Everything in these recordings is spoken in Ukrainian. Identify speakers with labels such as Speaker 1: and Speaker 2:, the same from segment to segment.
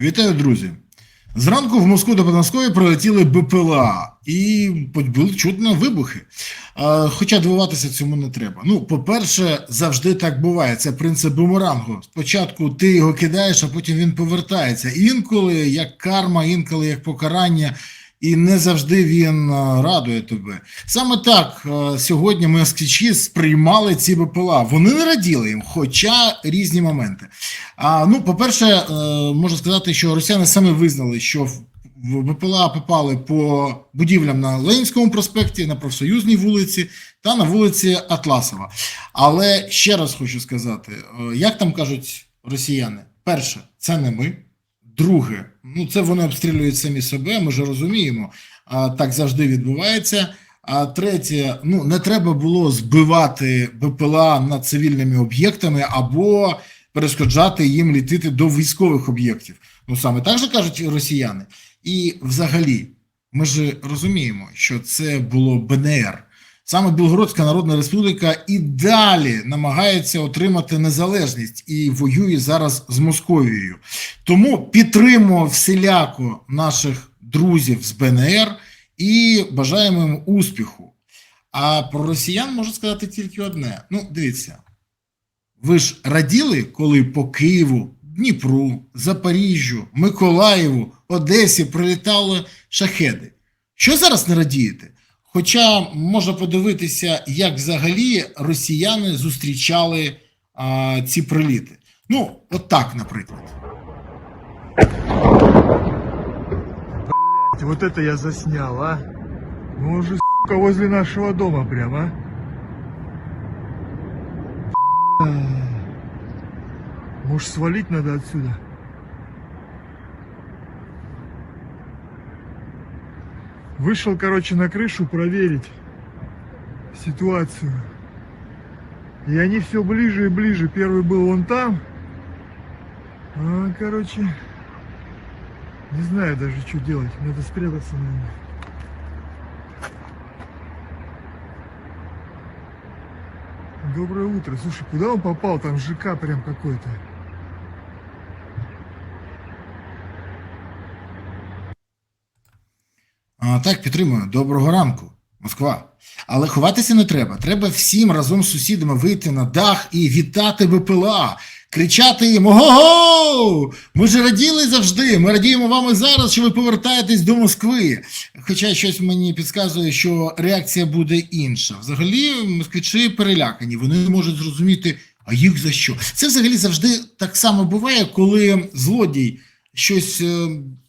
Speaker 1: Вітаю, друзі! Зранку в Москву до Подмосков'я прилетіли БПЛА і були чутно вибухи. Хоча дивуватися цьому не треба. Ну, по-перше, завжди так буває. Це принцип бумерангу. Спочатку ти його кидаєш, а потім він повертається. Інколи як карма, інколи як покарання. І не завжди він радує тебе. Саме так а, сьогодні москвичі сприймали ці БПЛА. Вони не раділи їм, хоча різні моменти. А, ну, по-перше, е, можу сказати, що росіяни саме визнали, що в- БПЛА попали по будівлям на Ленінському проспекті, на профсоюзній вулиці та на вулиці Атласова. Але ще раз хочу сказати: е, як там кажуть росіяни, перше, це не ми. Друге, ну це вони обстрілюють самі себе, ми ж розуміємо, а, так завжди відбувається. А третє, ну не треба було збивати БПЛА над цивільними об'єктами або перешкоджати їм літити до військових об'єктів. Ну саме так же кажуть росіяни. І взагалі, ми ж розуміємо, що це було БНР. Саме Білгородська Народна Республіка і далі намагається отримати незалежність і воює зараз з Московією. Тому підтримуємо всіляко наших друзів з БНР і бажаємо їм успіху. А про росіян можу сказати тільки одне: ну, дивіться, ви ж раділи, коли по Києву, Дніпру, Запоріжжю, Миколаєву, Одесі прилітали шахеди. Що зараз не радієте? Хоча можна подивитися, як взагалі росіяни зустрічали а, ці приліти. Ну, от так, наприклад.
Speaker 2: Блядь, Вот это я заснял, а? Ну уже, сука, возле нашего дома прям, а? Может, свалить надо отсюда? Вышел, короче, на крышу проверить ситуацию. И они все ближе и ближе. Первый был вон там. А, короче, не знаю даже, что делать. Надо спрятаться, наверное. Доброе утро. Слушай, куда он попал? Там ЖК прям какой-то.
Speaker 1: А, так, підтримую. Доброго ранку, Москва. Але ховатися не треба. Треба всім разом з сусідами вийти на дах і вітати БПЛА, кричати їм Ого! Ми ж раділи завжди. Ми радіємо вам і зараз, що ви повертаєтесь до Москви. Хоча щось мені підказує, що реакція буде інша. Взагалі, москвичі перелякані, вони не можуть зрозуміти, а їх за що. Це взагалі завжди так само буває, коли злодій щось е,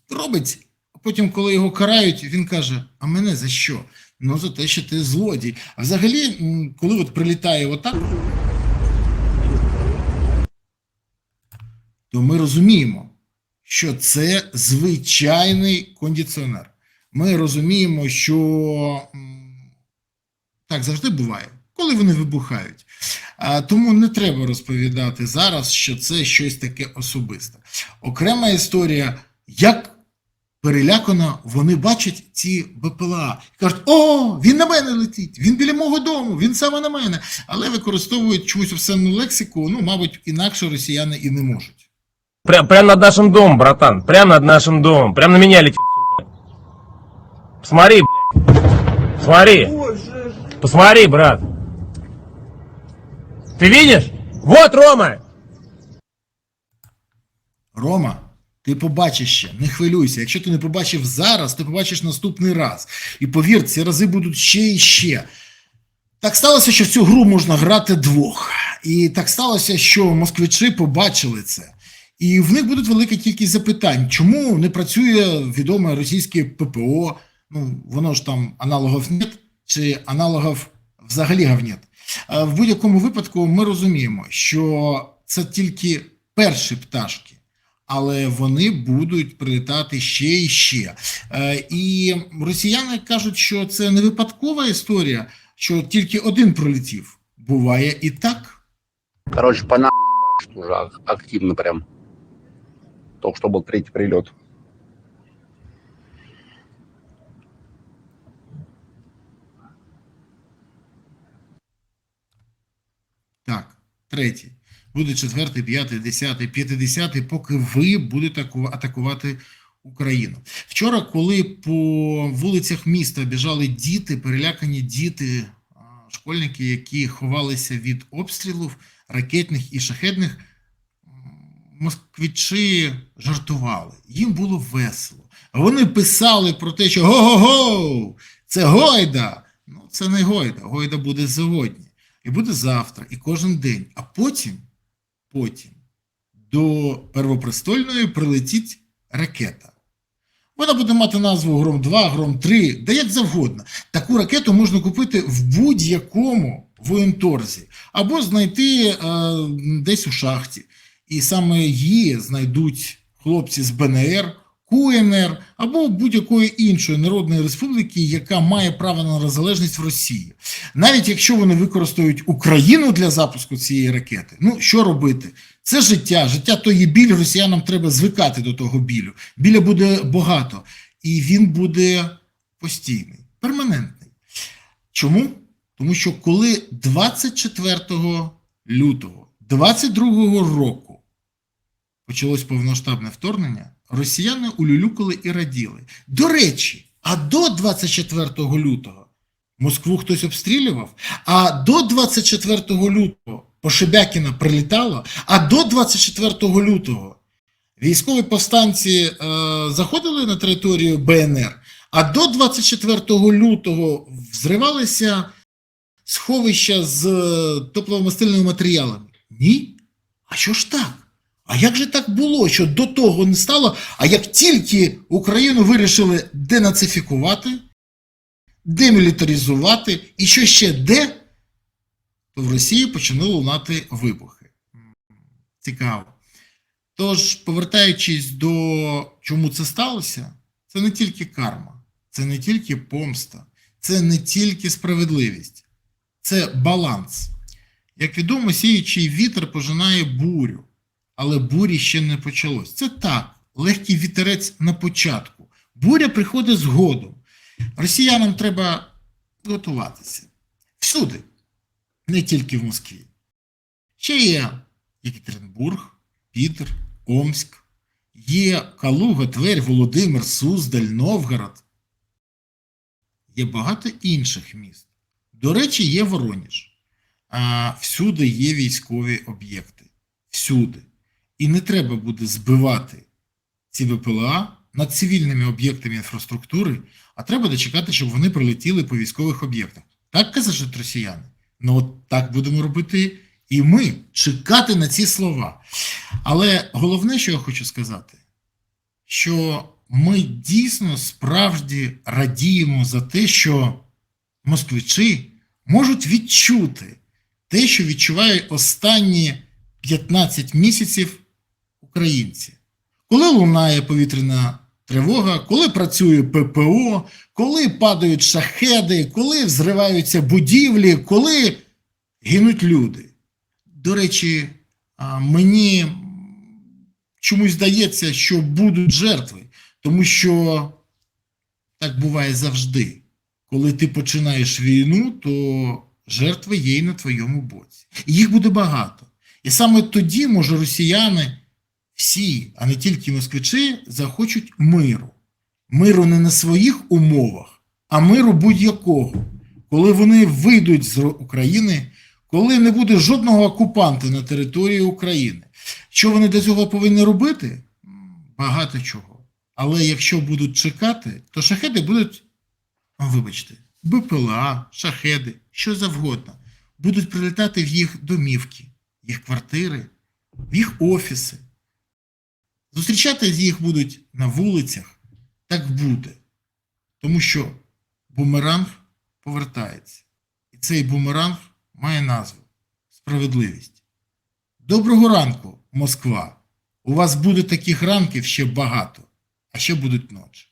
Speaker 1: робить. Потім, коли його карають, він каже: А мене за що? Ну за те, що ти злодій. А взагалі, коли от прилітає отак, то ми розуміємо, що це звичайний кондиціонер. Ми розуміємо, що так завжди буває, коли вони вибухають. А, тому не треба розповідати зараз, що це щось таке особисте. Окрема історія, як перелякано вони бачать ці БПЛА. Кажуть, о, він на мене летить, він біля мого дому, він саме на мене. Але використовують чомусь обсценну лексику, ну, мабуть, інакше росіяни і не можуть.
Speaker 3: Прям, прям над нашим домом, братан. Прям над нашим домом. Прям на меня летит, сука. Посмотри, блядь. Посмотри. Посмотри, брат. Ты видишь? Вот, Рома.
Speaker 1: Рома, ти побачиш ще, не хвилюйся. Якщо ти не побачив зараз, ти побачиш наступний раз. І повір, ці рази будуть ще і ще. Так сталося, що в цю гру можна грати двох. І так сталося, що москвичі побачили це. І в них будуть велика кількість запитань, чому не працює відоме російське ППО, ну воно ж там аналогів нет, чи аналогів взагалі гавнет. Е, В будь-якому випадку ми розуміємо, що це тільки перші пташки, але вони будуть прилітати ще і ще. Е, І росіяни кажуть, що це не випадкова історія, що тільки один пролетів. Буває і так.
Speaker 4: Короче, по нам уже активно прям. Только что был третий прилет.
Speaker 1: Так, третій. Буде четвертий, п'ятий, десятий, п'ятидесятий, поки ви будете атакувати Україну. Вчора, коли по вулицях міста біжали діти, перелякані діти, школьники, які ховалися від обстрілів ракетних і шахедних, москвичі жартували. Їм було весело. Вони писали про те, що го-го-го, це Гойда. Ну, це не Гойда. Гойда буде сьогодні. І буде завтра, і кожен день. А потім, потім до Первопрестольної прилетить ракета. Вона буде мати назву Гром 2, Гром 3, да як завгодно. Таку ракету можна купити в будь-якому воєнторзі або знайти е, десь у шахті. І саме її знайдуть хлопці з БНР, КУНР або будь-якої іншої народної республіки, яка має право на незалежність в Росії. Навіть якщо вони використають Україну для запуску цієї ракети, ну що робити? Це життя, життя то є біль, росіянам треба звикати до того білю. Біля буде багато, і він буде постійний, перманентний. Чому? Тому що коли 24 лютого 22 року почалось повноштабне вторгнення, росіяни улюлюкали і раділи. До речі, а до 24 лютого Москву хтось обстрілював, а до 24 лютого по Шебякіна прилітало, а до 24 лютого військові повстанці е, заходили на територію БНР, а до 24 лютого взривалися сховища з е, топливомастильними матеріалами. Ні? А що ж так? А як же так було, що до того не стало, а як тільки Україну вирішили денацифікувати, демілітаризувати і що ще де, то в Росії почали лунати вибухи. Цікаво. Тож, повертаючись до чому це сталося, це не тільки карма, це не тільки помста, це не тільки справедливість, це баланс. Як відомо, сіючий вітер пожинає бурю, але бурі ще не почалось. Це так, легкий вітерець на початку. Буря приходить згодом. Росіянам треба готуватися. Всюди, не тільки в Москві. Ще є Єкатеринбург, Пітер, Омськ, є Калуга, Тверь, Володимир, Суздаль, Новгород. Є багато інших міст. До речі, є Вороніж. А всюди є військові об'єкти. Всюди. І не треба буде збивати ці БПЛА над цивільними об'єктами інфраструктури, а треба дочекати, щоб вони прилетіли по військових об'єктах. Так кажуть росіяни. Ну от так будемо робити і ми чекати на ці слова. Але головне, що я хочу сказати, що ми дійсно справді радіємо за те, що москвичі можуть відчути те, що відчувають останні 15 місяців українці. Коли лунає повітряна тривога, коли працює ППО, коли падають шахеди, коли взриваються будівлі, коли гинуть люди. До речі, мені чомусь здається, що будуть жертви, тому що так буває завжди. Коли ти починаєш війну, то жертви є і на твоєму боці. І їх буде багато. І саме тоді, може, росіяни всі, а не тільки москвичі, захочуть миру. Миру не на своїх умовах, а миру будь-якого. Коли вони вийдуть з України, коли не буде жодного окупанта на території України. Що вони для цього повинні робити? Багато чого. Але якщо будуть чекати, то шахеди будуть, вибачте, БПЛА, шахеди, що завгодно, будуть прилітати в їх домівки, їх квартири, в їх офіси. Зустрічати їх будуть на вулицях. Так буде. Тому що бумеранг повертається. І цей бумеранг має назву Справедливість. Доброго ранку, Москва! У вас буде таких ранків ще багато, а ще будуть ночі.